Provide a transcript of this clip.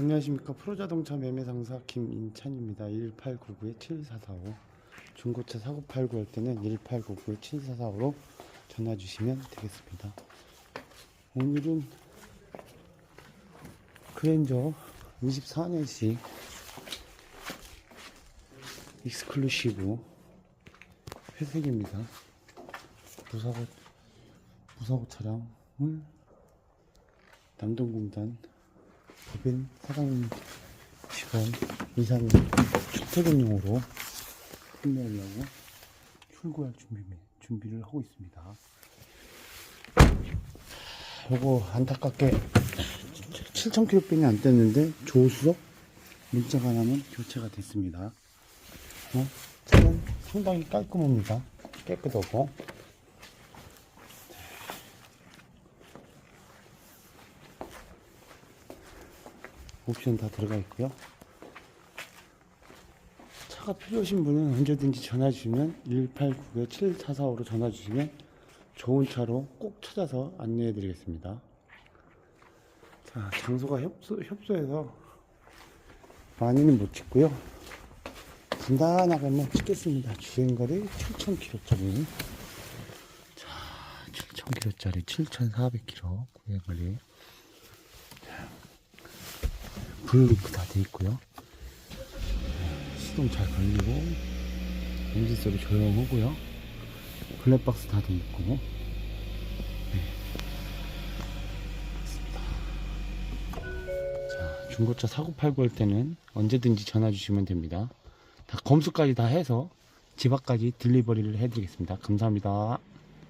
안녕하십니까. 프로자동차 매매상사 김인찬입니다. 1899-7445 중고차 사고 팔고 할 때는 1899-7445로 전화 주시면 되겠습니다. 오늘은 그랜저 24년식 익스클루시브 회색입니다. 무사고 무사고 차량을 남동공단 법인 사장님 직원 이사님 출퇴근용으로 판매하려고 출고할 준비, 준비를 하고 있습니다. 요거 안타깝게 7,000km 뿐이 안 됐는데 조수석 문자가 하나는 교체가 됐습니다. 어? 차는 상당히 깔끔합니다. 깨끗하고 옵션 다 들어가 있고요. 차가 필요하신 분은 언제든지 전화 주시면 1899-7445로 전화 주시면 좋은 차로 꼭 찾아서 안내해 드리겠습니다. 자, 장소가 협소, 협소해서 많이는 못 찍고요. 간단하게만 찍겠습니다. 주행거리 7,000km짜리. 자, 7,000km짜리 7,400km 구행거리. 블루리프 다 돼 있고요. 네, 시동 잘 걸리고 엔진 소리 조용하고요. 블랙박스 다 돼 있고. 네. 자, 중고차 사고 팔고 할 때는 언제든지 전화 주시면 됩니다. 다 검수까지 다 해서 집 앞까지 딜리버리를 해드리겠습니다. 감사합니다.